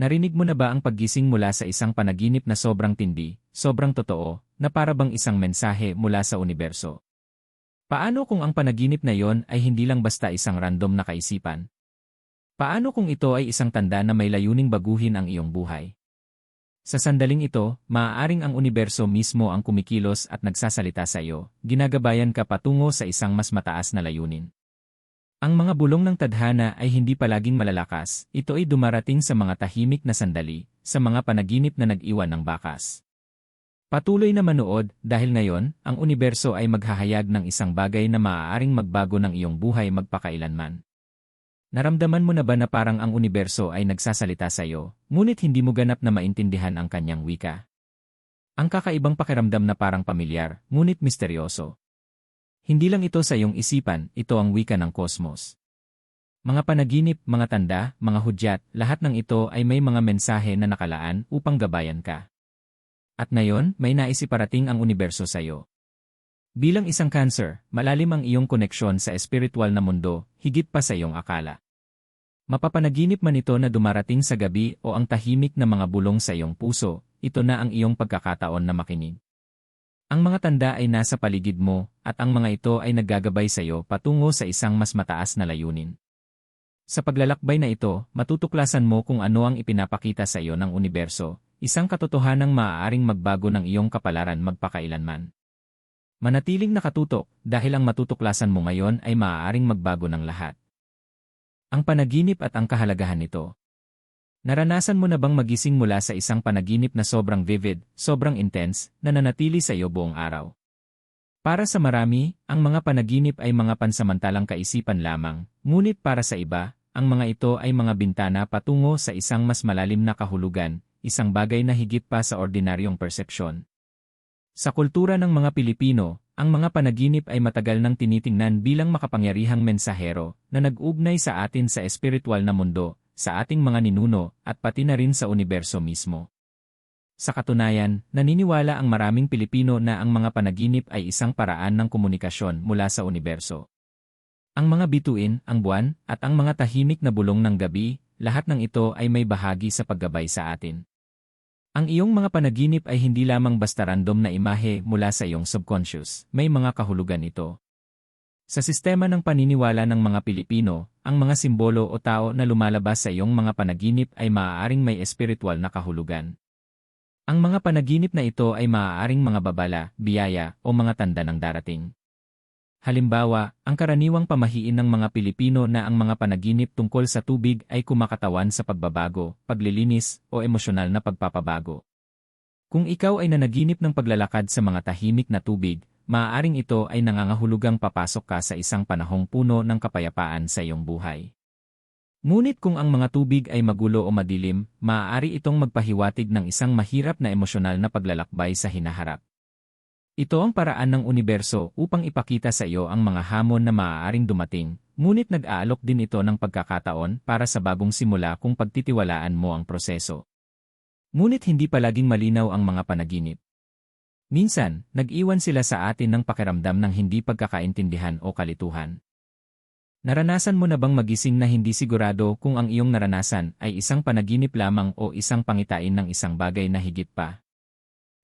Narinig mo na ba ang paggising mula sa isang panaginip na sobrang tindi, sobrang totoo, na para bang isang mensahe mula sa universo? Paano kung ang panaginip na yon ay hindi lang basta isang random na kaisipan? Paano kung ito ay isang tanda na may layuning baguhin ang iyong buhay? Sa sandaling ito, maaaring ang universo mismo ang kumikilos at nagsasalita sa iyo, ginagabayan ka patungo sa isang mas mataas na layunin. Ang mga bulong ng tadhana ay hindi palaging malalakas, ito ay dumarating sa mga tahimik na sandali, sa mga panaginip na nag-iwan ng bakas. Patuloy na manood dahil ngayon, ang universo ay maghahayag ng isang bagay na maaaring magbago ng iyong buhay magpakailanman. Naramdaman mo na ba na parang ang universo ay nagsasalita sa iyo, ngunit hindi mo ganap na maintindihan ang kanyang wika? Ang kakaibang pakiramdam na parang pamilyar, ngunit misteryoso. Hindi lang ito sa iyong isipan, ito ang wika ng kosmos. Mga panaginip, mga tanda, mga hudyat, lahat ng ito ay may mga mensahe na nakalaan upang gabayan ka. At ngayon, may naisiparating ang universo sa iyo. Bilang isang cancer, malalim ang iyong koneksyon sa espiritual na mundo, higit pa sa iyong akala. Mapapanaginip man ito na dumarating sa gabi o ang tahimik na mga bulong sa iyong puso, ito na ang iyong pagkakataon na makinig. Ang mga tanda ay nasa paligid mo, at ang mga ito ay naggagabay sa iyo patungo sa isang mas mataas na layunin. Sa paglalakbay na ito, matutuklasan mo kung ano ang ipinapakita sa iyo ng universo, isang katotohanang maaaring magbago ng iyong kapalaran magpakailanman. Manatiling nakatutok dahil ang matutuklasan mo ngayon ay maaaring magbago ng lahat. Ang panaginip at ang kahalagahan nito. Naranasan mo na bang magising mula sa isang panaginip na sobrang vivid, sobrang intense, na nanatili sa iyo buong araw? Para sa marami, ang mga panaginip ay mga pansamantalang kaisipan lamang, ngunit para sa iba, ang mga ito ay mga bintana patungo sa isang mas malalim na kahulugan, isang bagay na higit pa sa ordinaryong persepsyon. Sa kultura ng mga Pilipino, ang mga panaginip ay matagal nang tinitingnan bilang makapangyarihang mensahero na nag-ugnay sa atin sa espiritual na mundo, sa ating mga ninuno, at pati na rin sa universo mismo. Sa katunayan, naniniwala ang maraming Pilipino na ang mga panaginip ay isang paraan ng komunikasyon mula sa universo. Ang mga bituin, ang buwan, at ang mga tahimik na bulong ng gabi, lahat ng ito ay may bahagi sa paggabay sa atin. Ang iyong mga panaginip ay hindi lamang basta random na imahe mula sa iyong subconscious, may mga kahulugan ito. Sa sistema ng paniniwala ng mga Pilipino, ang mga simbolo o tao na lumalabas sa iyong mga panaginip ay maaaring may espiritual na kahulugan. Ang mga panaginip na ito ay maaaring mga babala, biyaya, o mga tanda ng darating. Halimbawa, ang karaniwang pamahiin ng mga Pilipino na ang mga panaginip tungkol sa tubig ay kumakatawan sa pagbabago, paglilinis, o emosyonal na pagpapabago. Kung ikaw ay nanaginip ng paglalakad sa mga tahimik na tubig, maaaring ito ay nangangahulugang papasok ka sa isang panahong puno ng kapayapaan sa iyong buhay. Ngunit kung ang mga tubig ay magulo o madilim, maaari itong magpahiwatig ng isang mahirap na emosyonal na paglalakbay sa hinaharap. Ito ang paraan ng universo upang ipakita sa iyo ang mga hamon na maaaring dumating, ngunit nag-aalok din ito ng pagkakataon para sa bagong simula kung pagtitiwalaan mo ang proseso. Ngunit hindi palaging malinaw ang mga panaginip. Minsan, nag-iwan sila sa atin ng pakiramdam ng hindi pagkakaintindihan o kalituhan. Naranasan mo na bang magising na hindi sigurado kung ang iyong naranasan ay isang panaginip lamang o isang pangitain ng isang bagay na higit pa?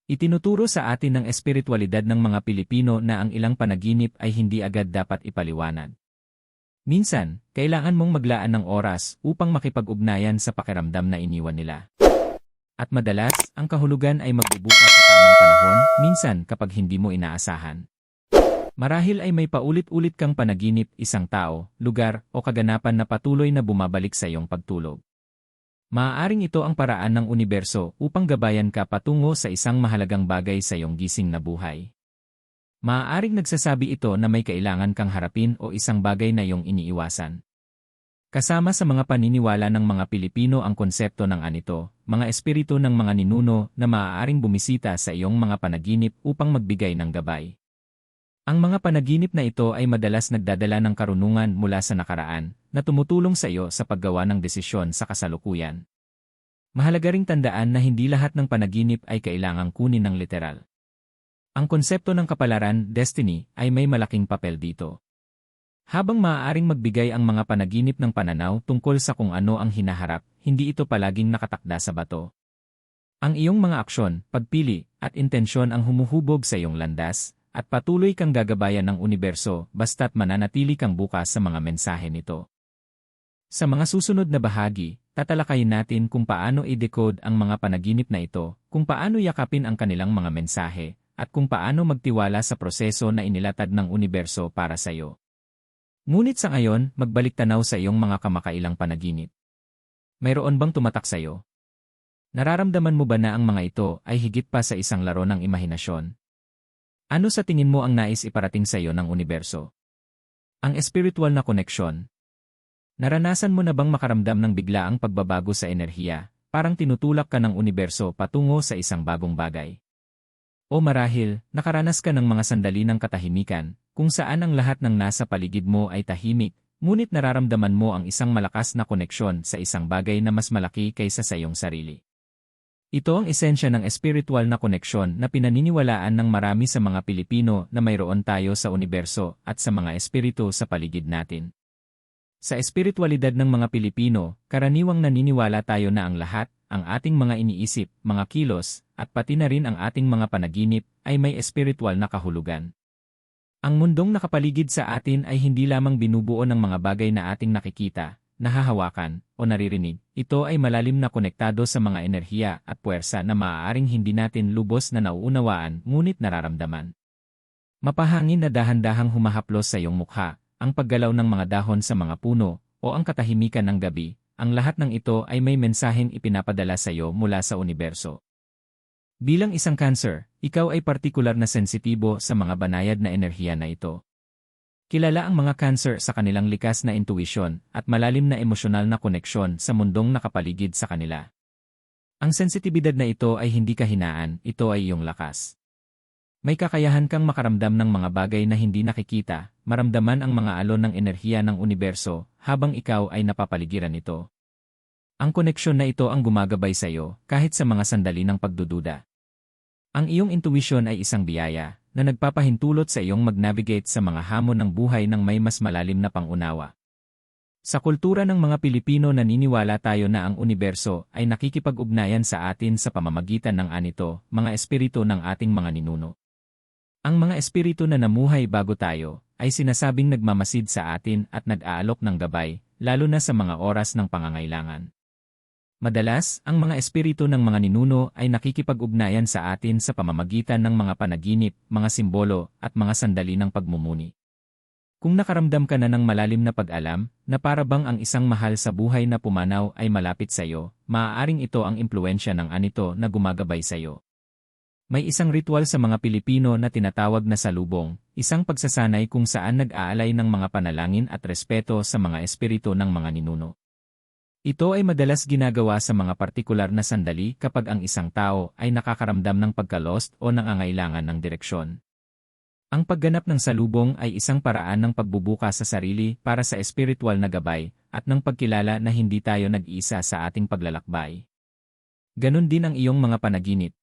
Itinuturo sa atin ng espiritualidad ng mga Pilipino na ang ilang panaginip ay hindi agad dapat ipaliwanag. Minsan, kailangan mong maglaan ng oras upang makipag-ugnayan sa pakiramdam na iniwan nila. At madalas, ang kahulugan ay magbubukas sa tamang panahon, minsan kapag hindi mo inaasahan. Marahil ay may paulit-ulit kang panaginip, isang tao, lugar, o kaganapan na patuloy na bumabalik sa iyong pagtulog. Maaaring ito ang paraan ng universo upang gabayan ka patungo sa isang mahalagang bagay sa iyong gising na buhay. Maaaring nagsasabi ito na may kailangan kang harapin o isang bagay na iyong iniiwasan. Kasama sa mga paniniwala ng mga Pilipino ang konsepto ng anito, mga espiritu ng mga ninuno na maaaring bumisita sa iyong mga panaginip upang magbigay ng gabay. Ang mga panaginip na ito ay madalas nagdadala ng karunungan mula sa nakaraan na tumutulong sa iyo sa paggawa ng desisyon sa kasalukuyan. Mahalaga ring tandaan na hindi lahat ng panaginip ay kailangang kunin ng literal. Ang konsepto ng kapalaran, destiny, ay may malaking papel dito. Habang maaaring magbigay ang mga panaginip ng pananaw tungkol sa kung ano ang hinaharap, hindi ito palaging nakatakda sa bato. Ang iyong mga aksyon, pagpili, at intensyon ang humuhubog sa iyong landas, at patuloy kang gagabayan ng universo basta't mananatili kang bukas sa mga mensahe nito. Sa mga susunod na bahagi, tatalakayin natin kung paano i-decode ang mga panaginip na ito, kung paano yakapin ang kanilang mga mensahe, at kung paano magtiwala sa proseso na inilatag ng universo para sa iyo. Ngunit sa ngayon, magbalik tanaw sa iyong mga kamakailang panaginip. Mayroon bang tumatak sa iyo? Nararamdaman mo ba na ang mga ito ay higit pa sa isang laro ng imahinasyon? Ano sa tingin mo ang nais iparating sa iyo ng universo? Ang espiritual na koneksyon. Naranasan mo na bang makaramdam ng biglaang pagbabago sa enerhiya, parang tinutulak ka ng universo patungo sa isang bagong bagay? O marahil, nakaranas ka ng mga sandali ng katahimikan, kung saan ang lahat ng nasa paligid mo ay tahimik, ngunit nararamdaman mo ang isang malakas na koneksyon sa isang bagay na mas malaki kaysa sa iyong sarili. Ito ang esensya ng espiritual na koneksyon na pinaniniwalaan ng marami sa mga Pilipino na mayroon tayo sa universo at sa mga espiritu sa paligid natin. Sa espiritualidad ng mga Pilipino, karaniwang naniniwala tayo na ang lahat, ang ating mga iniisip, mga kilos, at pati na rin ang ating mga panaginip ay may espiritual na kahulugan. Ang mundong nakapaligid sa atin ay hindi lamang binubuo ng mga bagay na ating nakikita, nahahawakan, o naririnig. Ito ay malalim na konektado sa mga enerhiya at puwersa na maaaring hindi natin lubos na nauunawaan ngunit nararamdaman. Mapahangin na dahan-dahang humahaplos sa iyong mukha, ang paggalaw ng mga dahon sa mga puno, o ang katahimikan ng gabi, ang lahat ng ito ay may mensaheng ipinapadala sa iyo mula sa universo. Bilang isang cancer, ikaw ay partikular na sensitibo sa mga banayad na enerhiya na ito. Kilala ang mga cancer sa kanilang likas na intuisyon at malalim na emosyonal na koneksyon sa mundong nakapaligid sa kanila. Ang sensitibidad na ito ay hindi kahinaan, ito ay iyong lakas. May kakayahan kang makaramdam ng mga bagay na hindi nakikita, maramdaman ang mga alon ng enerhiya ng universo habang ikaw ay napapaligiran nito. Ang koneksyon na ito ang gumagabay sa iyo kahit sa mga sandali ng pagdududa. Ang iyong intuition ay isang biyaya na nagpapahintulot sa iyong mag-navigate sa mga hamon ng buhay ng may mas malalim na pangunawa. Sa kultura ng mga Pilipino naniniwala tayo na ang universo ay nakikipag-ugnayan sa atin sa pamamagitan ng anito, mga espiritu ng ating mga ninuno. Ang mga espiritu na namuhay bago tayo ay sinasabing nagmamasid sa atin at nag-aalok ng gabay, lalo na sa mga oras ng pangangailangan. Madalas, ang mga espiritu ng mga ninuno ay nakikipag-ugnayan sa atin sa pamamagitan ng mga panaginip, mga simbolo, at mga sandali ng pagmumuni. Kung nakaramdam ka na ng malalim na pag-alam, na para bang ang isang mahal sa buhay na pumanaw ay malapit sa iyo, maaaring ito ang impluensya ng anito na gumagabay sa iyo. May isang ritual sa mga Pilipino na tinatawag na salubong, isang pagsasanay kung saan nag-aalay ng mga panalangin at respeto sa mga espiritu ng mga ninuno. Ito ay madalas ginagawa sa mga partikular na sandali kapag ang isang tao ay nakakaramdam ng pagkalost o nangangailangan ng direksyon. Ang pagganap ng salubong ay isang paraan ng pagbubuka sa sarili para sa espiritual na gabay at ng pagkilala na hindi tayo nag-isa sa ating paglalakbay. Ganon din ang iyong mga panaginip.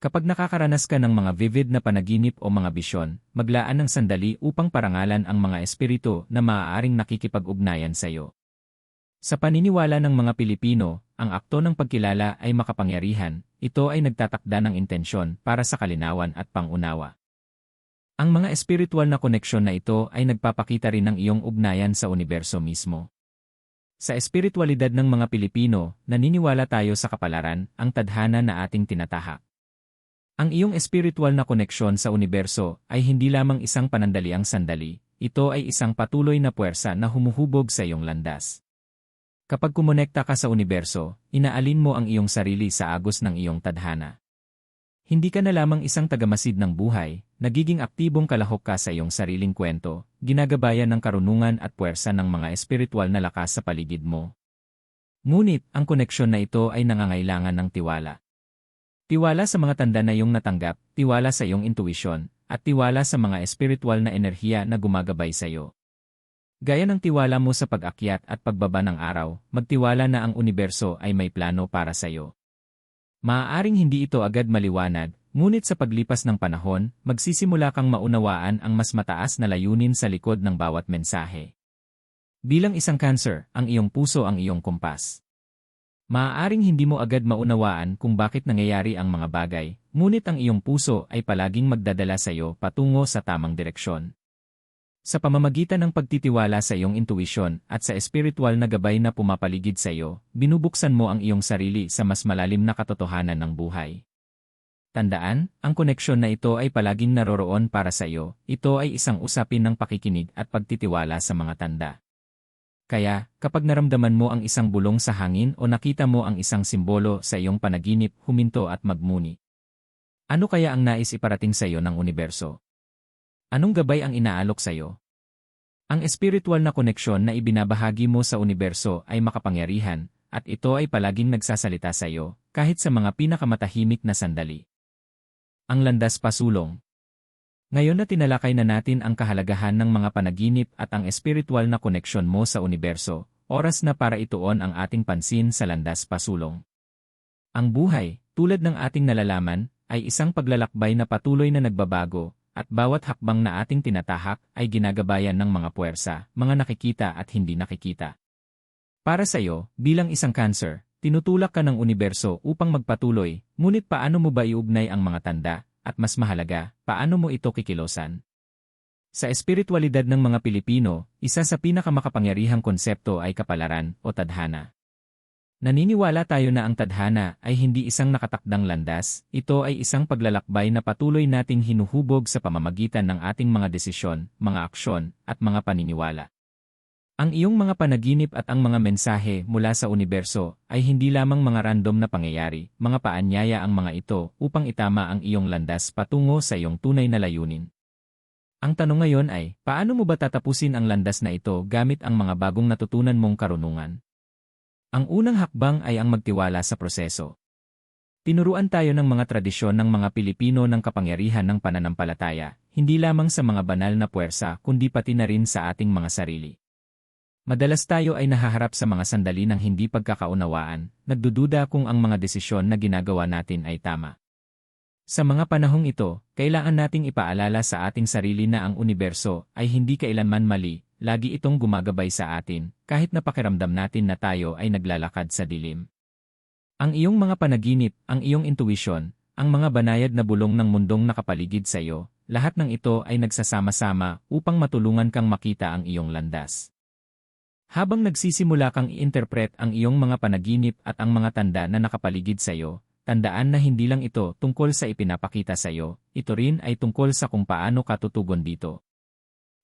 Kapag nakakaranas ka ng mga vivid na panaginip o mga bisyon, maglaan ng sandali upang parangalan ang mga espiritu na maaaring nakikipag-ugnayan sa iyo. Sa paniniwala ng mga Pilipino, ang akto ng pagkilala ay makapangyarihan, ito ay nagtatakda ng intensyon para sa kalinawan at pangunawa. Ang mga espiritual na koneksyon na ito ay nagpapakita rin ng iyong ugnayan sa universo mismo. Sa espiritualidad ng mga Pilipino, naniniwala tayo sa kapalaran, ang tadhana na ating tinatahak. Ang iyong espiritual na koneksyon sa universo ay hindi lamang isang panandaliang sandali, ito ay isang patuloy na puwersa na humuhubog sa iyong landas. Kapag kumonekta ka sa universo, inaalin mo ang iyong sarili sa agos ng iyong tadhana. Hindi ka na lamang isang tagamasid ng buhay, nagiging aktibong kalahok ka sa iyong sariling kwento, ginagabayan ng karunungan at puwersa ng mga espiritual na lakas sa paligid mo. Ngunit, ang koneksyon na ito ay nangangailangan ng tiwala. Tiwala sa mga tanda na iyong natanggap, tiwala sa iyong intuisyon, at tiwala sa mga espiritual na enerhiya na gumagabay sa iyo. Gaya ng tiwala mo sa pag-akyat at pagbaba ng araw, magtiwala na ang universo ay may plano para sa iyo. Maaaring hindi ito agad maliwanag, ngunit sa paglipas ng panahon, magsisimula kang maunawaan ang mas mataas na layunin sa likod ng bawat mensahe. Bilang isang cancer, ang iyong puso ang iyong kumpas. Maaaring hindi mo agad maunawaan kung bakit nangyayari ang mga bagay, ngunit ang iyong puso ay palaging magdadala sa iyo patungo sa tamang direksyon. Sa pamamagitan ng pagtitiwala sa iyong intuisyon at sa espiritual na gabay na pumapaligid sa iyo, binubuksan mo ang iyong sarili sa mas malalim na katotohanan ng buhay. Tandaan, ang koneksyon na ito ay palaging naroroon para sa iyo, ito ay isang usapin ng pakikinig at pagtitiwala sa mga tanda. Kaya, kapag naramdaman mo ang isang bulong sa hangin o nakita mo ang isang simbolo sa iyong panaginip, huminto at magmuni. Ano kaya ang nais iparating sa iyo ng universo? Anong gabay ang inaalok sa iyo? Ang espiritual na koneksyon na ibinabahagi mo sa universo ay makapangyarihan, at ito ay palaging nagsasalita sa iyo, kahit sa mga pinakamatahimik na sandali. Ang landas pasulong. Ngayon na tinalakay na natin ang kahalagahan ng mga panaginip at ang espiritual na koneksyon mo sa universo, oras na para ituon ang ating pansin sa landas pasulong. Ang buhay, tulad ng ating nalalaman, ay isang paglalakbay na patuloy na nagbabago, at bawat hakbang na ating tinatahak ay ginagabayan ng mga puwersa, mga nakikita at hindi nakikita. Para sa iyo, bilang isang cancer, Tinutulak ka ng universo upang magpatuloy, ngunit paano mo ba iugnay ang mga tanda, at mas mahalaga, paano mo ito kikilosan? Sa espiritualidad ng mga Pilipino, isa sa pinakamakapangyarihang konsepto ay kapalaran o tadhana. Naniniwala tayo na ang tadhana ay hindi isang nakatakdang landas, ito ay isang paglalakbay na patuloy nating hinuhubog sa pamamagitan ng ating mga desisyon, mga aksyon, at mga paniniwala. Ang iyong mga panaginip at ang mga mensahe mula sa universo ay hindi lamang mga random na pangyayari, mga paanyaya ang mga ito upang itama ang iyong landas patungo sa iyong tunay na layunin. Ang tanong ngayon ay, paano mo ba tatapusin ang landas na ito gamit ang mga bagong natutunan mong karunungan? Ang unang hakbang ay ang magtiwala sa proseso. Tinuruan tayo ng mga tradisyon ng mga Pilipino ng kapangyarihan ng pananampalataya, hindi lamang sa mga banal na puwersa kundi pati na rin sa ating mga sarili. Madalas tayo ay nahaharap sa mga sandali ng hindi pagkakaunawaan, nagdududa kung ang mga desisyon na ginagawa natin ay tama. Sa mga panahong ito, kailangan nating ipaalala sa ating sarili na ang universo ay hindi kailanman mali, lagi itong gumagabay sa atin, kahit napakiramdam natin na tayo ay naglalakad sa dilim. Ang iyong mga panaginip, ang iyong intuition, ang mga banayad na bulong ng mundong nakapaligid sa iyo, lahat ng ito ay nagsasama-sama upang matulungan kang makita ang iyong landas. Habang nagsisimula kang i-interpret ang iyong mga panaginip at ang mga tanda na nakapaligid sa iyo, tandaan na hindi lang ito tungkol sa ipinapakita sa iyo, ito rin ay tungkol sa kung paano ka tutugon dito.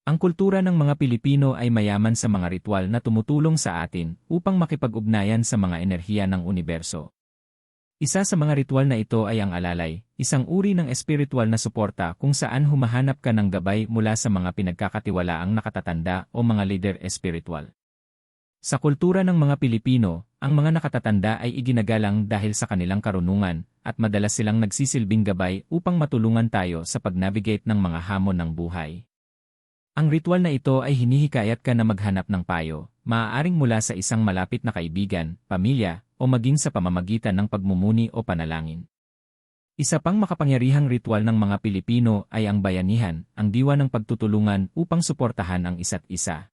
Ang kultura ng mga Pilipino ay mayaman sa mga ritual na tumutulong sa atin upang makipag-ugnayan sa mga enerhiya ng universo. Isa sa mga ritual na ito ay ang alalay, isang uri ng espiritual na suporta kung saan humahanap ka ng gabay mula sa mga pinagkakatiwalaang nakatatanda o mga leader espiritual. Sa kultura ng mga Pilipino, ang mga nakatatanda ay iginagalang dahil sa kanilang karunungan, at madalas silang nagsisilbing gabay upang matulungan tayo sa pag-navigate ng mga hamon ng buhay. Ang ritual na ito ay hinihikayat ka na maghanap ng payo, maaaring mula sa isang malapit na kaibigan, pamilya, o maging sa pamamagitan ng pagmumuni o panalangin. Isa pang makapangyarihang ritual ng mga Pilipino ay ang bayanihan, ang diwa ng pagtutulungan upang suportahan ang isa't isa.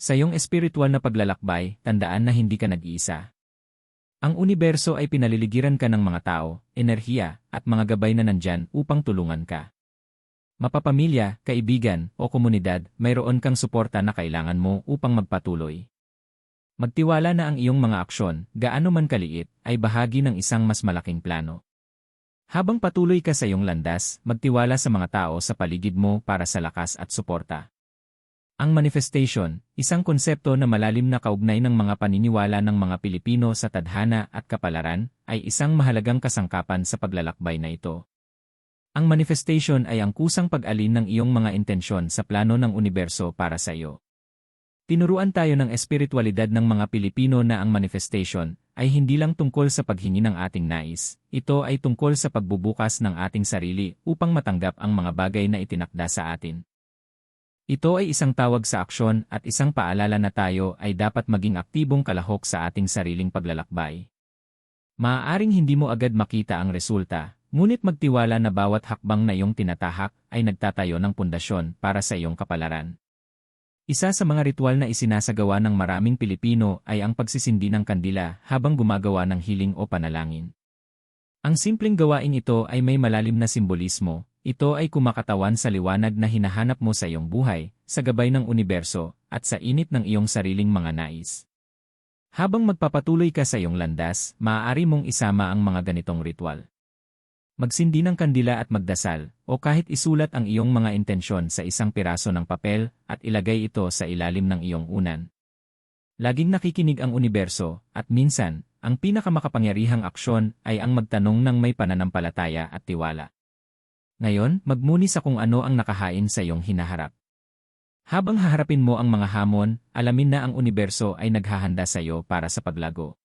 Sa iyong espiritual na paglalakbay, tandaan na hindi ka nag-iisa. Ang universo ay pinaliligiran ka ng mga tao, enerhiya, at mga gabay na nandyan upang tulungan ka. Mapapamilya, kaibigan, o komunidad, mayroon kang suporta na kailangan mo upang magpatuloy. Magtiwala na ang iyong mga aksyon, gaano man kaliit, ay bahagi ng isang mas malaking plano. Habang patuloy ka sa iyong landas, magtiwala sa mga tao sa paligid mo para sa lakas at suporta. Ang manifestation, isang konsepto na malalim na kaugnay ng mga paniniwala ng mga Pilipino sa tadhana at kapalaran, ay isang mahalagang kasangkapan sa paglalakbay na ito. Ang manifestation ay ang kusang pag-alin ng iyong mga intensyon sa plano ng universo para sa iyo. Tinuruan tayo ng espiritualidad ng mga Pilipino na ang manifestation ay hindi lang tungkol sa paghingi ng ating nais, ito ay tungkol sa pagbubukas ng ating sarili upang matanggap ang mga bagay na itinakda sa atin. Ito ay isang tawag sa aksyon at isang paalala na tayo ay dapat maging aktibong kalahok sa ating sariling paglalakbay. Maaaring hindi mo agad makita ang resulta, ngunit magtiwala na bawat hakbang na iyong tinatahak ay nagtatayo ng pundasyon para sa iyong kapalaran. Isa sa mga ritual na isinasagawa ng maraming Pilipino ay ang pagsisindi ng kandila habang gumagawa ng hiling o panalangin. Ang simpleng gawain ito ay may malalim na simbolismo, ito ay kumakatawan sa liwanag na hinahanap mo sa iyong buhay, sa gabay ng universo, at sa init ng iyong sariling mga nais. Habang magpapatuloy ka sa iyong landas, maaari mong isama ang mga ganitong ritual. Magsindi ng kandila at magdasal, o kahit isulat ang iyong mga intensyon sa isang piraso ng papel at ilagay ito sa ilalim ng iyong unan. Laging nakikinig ang universo, at minsan, ang pinakamakapangyarihang aksyon ay ang magtanong ng may pananampalataya at tiwala. Ngayon, magmuni sa kung ano ang nakahain sa iyong hinaharap. Habang haharapin mo ang mga hamon, alamin na ang universo ay naghahanda sa iyo para sa paglago.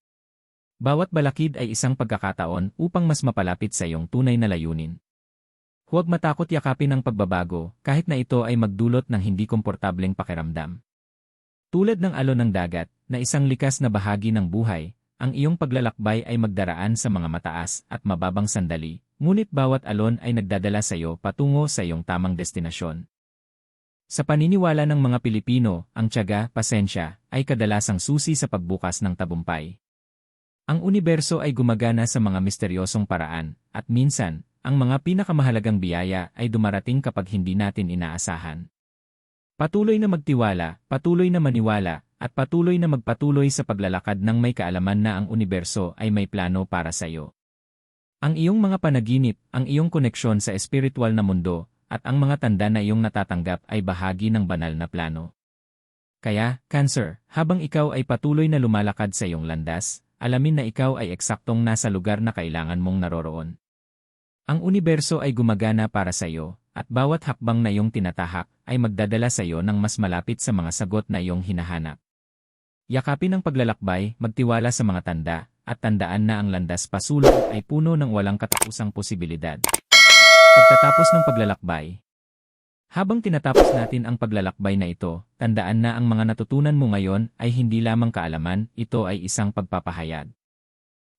Bawat balakid ay isang pagkakataon upang mas mapalapit sa iyong tunay na layunin. Huwag matakot yakapin ang pagbabago kahit na ito ay magdulot ng hindi komportableng pakiramdam. Tulad ng alon ng dagat, na isang likas na bahagi ng buhay, ang iyong paglalakbay ay magdaraan sa mga mataas at mababang sandali, ngunit bawat alon ay nagdadala sa iyo patungo sa iyong tamang destinasyon. Sa paniniwala ng mga Pilipino, ang tiyaga, pasensya, ay kadalasang susi sa pagbukas ng tabumpay. Ang universo ay gumagana sa mga misteryosong paraan, at minsan, ang mga pinakamahalagang biyaya ay dumarating kapag hindi natin inaasahan. Patuloy na magtiwala, patuloy na maniwala, at patuloy na magpatuloy sa paglalakad ng may kaalaman na ang universo ay may plano para sa iyo. Ang iyong mga panaginip, ang iyong koneksyon sa espiritual na mundo, at ang mga tanda na iyong natatanggap ay bahagi ng banal na plano. Kaya, Cancer, habang ikaw ay patuloy na lumalakad sa iyong landas, alamin na ikaw ay eksaktong nasa lugar na kailangan mong naroroon. Ang universo ay gumagana para sa iyo, at bawat hakbang na iyong tinatahak ay magdadala sa iyo ng mas malapit sa mga sagot na iyong hinahanap. Yakapin ang paglalakbay, magtiwala sa mga tanda, at tandaan na ang landas pasulong ay puno ng walang katapusang posibilidad. Pagtatapos ng paglalakbay, habang tinatapos natin ang paglalakbay na ito, tandaan na ang mga natutunan mo ngayon ay hindi lamang kaalaman, ito ay isang pagpapahayag.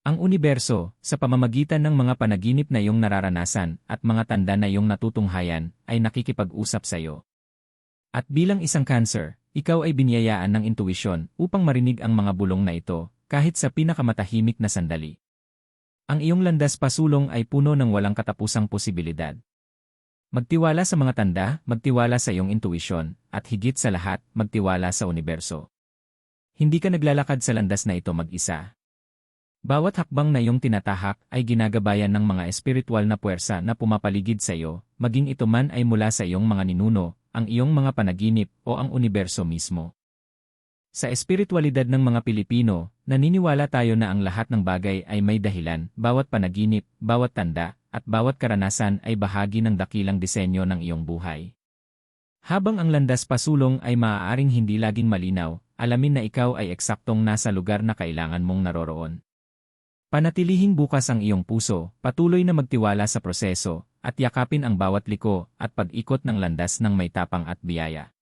Ang universo, sa pamamagitan ng mga panaginip na iyong nararanasan at mga tanda na iyong natutunghayan, ay nakikipag-usap sa iyo. At bilang isang cancer, ikaw ay binyayaan ng intuisyon upang marinig ang mga bulong na ito, kahit sa pinakamatahimik na sandali. Ang iyong landas pasulong ay puno ng walang katapusang posibilidad. Magtiwala sa mga tanda, magtiwala sa iyong intuisyon, at higit sa lahat, magtiwala sa universo. Hindi ka naglalakad sa landas na ito mag-isa. Bawat hakbang na iyong tinatahak ay ginagabayan ng mga espiritual na puwersa na pumapaligid sa iyo, maging ito man ay mula sa iyong mga ninuno, ang iyong mga panaginip o ang universo mismo. Sa espiritualidad ng mga Pilipino, naniniwala tayo na ang lahat ng bagay ay may dahilan, bawat panaginip, bawat tanda, at bawat karanasan ay bahagi ng dakilang disenyo ng iyong buhay. Habang ang landas pasulong ay maaaring hindi laging malinaw, alamin na ikaw ay eksaktong nasa lugar na kailangan mong naroroon. Panatilihing bukas ang iyong puso, patuloy na magtiwala sa proseso, at yakapin ang bawat liko at pag-ikot ng landas ng may tapang at biyaya.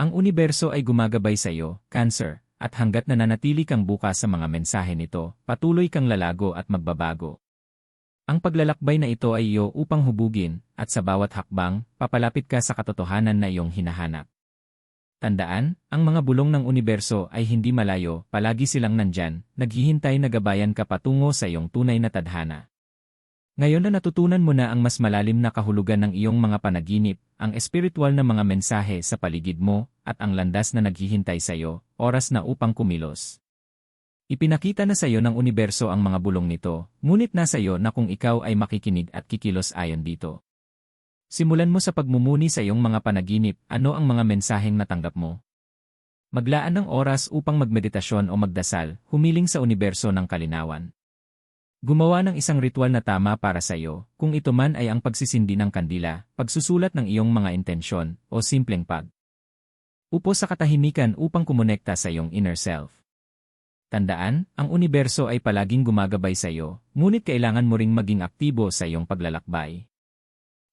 Ang universo ay gumagabay sa iyo, Cancer, at hanggat nananatili kang bukas sa mga mensahe nito, patuloy kang lalago at magbabago. Ang paglalakbay na ito ay iyo upang hubugin, at sa bawat hakbang, papalapit ka sa katotohanan na iyong hinahanap. Tandaan, ang mga bulong ng universo ay hindi malayo, palagi silang nandyan, naghihintay na gabayan ka patungo sa iyong tunay na tadhana. Ngayon na natutunan mo na ang mas malalim na kahulugan ng iyong mga panaginip, ang espiritual na mga mensahe sa paligid mo, at ang landas na naghihintay sa iyo, oras na upang kumilos. Ipinakita na sa iyo ng universo ang mga bulong nito, ngunit nasa iyo na kung ikaw ay makikinig at kikilos ayon dito. Simulan mo sa pagmumuni sa iyong mga panaginip, ano ang mga mensaheng natanggap mo. Maglaan ng oras upang magmeditasyon o magdasal, humiling sa universo ng kalinawan. Gumawa ng isang ritual na tama para sa iyo, kung ito man ay ang pagsisindi ng kandila, pagsusulat ng iyong mga intensyon, o simpleng pag. Upo sa katahimikan upang kumonekta sa iyong inner self. Tandaan, ang universo ay palaging gumagabay sa iyo, ngunit kailangan mo ring maging aktibo sa iyong paglalakbay.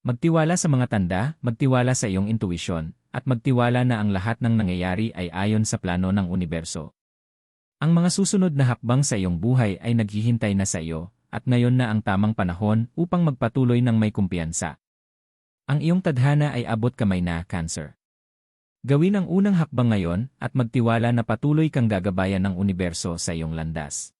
Magtiwala sa mga tanda, magtiwala sa iyong intuisyon, at magtiwala na ang lahat ng nangyayari ay ayon sa plano ng universo. Ang mga susunod na hakbang sa iyong buhay ay naghihintay na sa iyo, at ngayon na ang tamang panahon upang magpatuloy ng may kumpiyansa. Ang iyong tadhana ay abot kamay na, Cancer. Gawin ang unang hakbang ngayon at magtiwala na patuloy kang gagabayan ng universo sa iyong landas.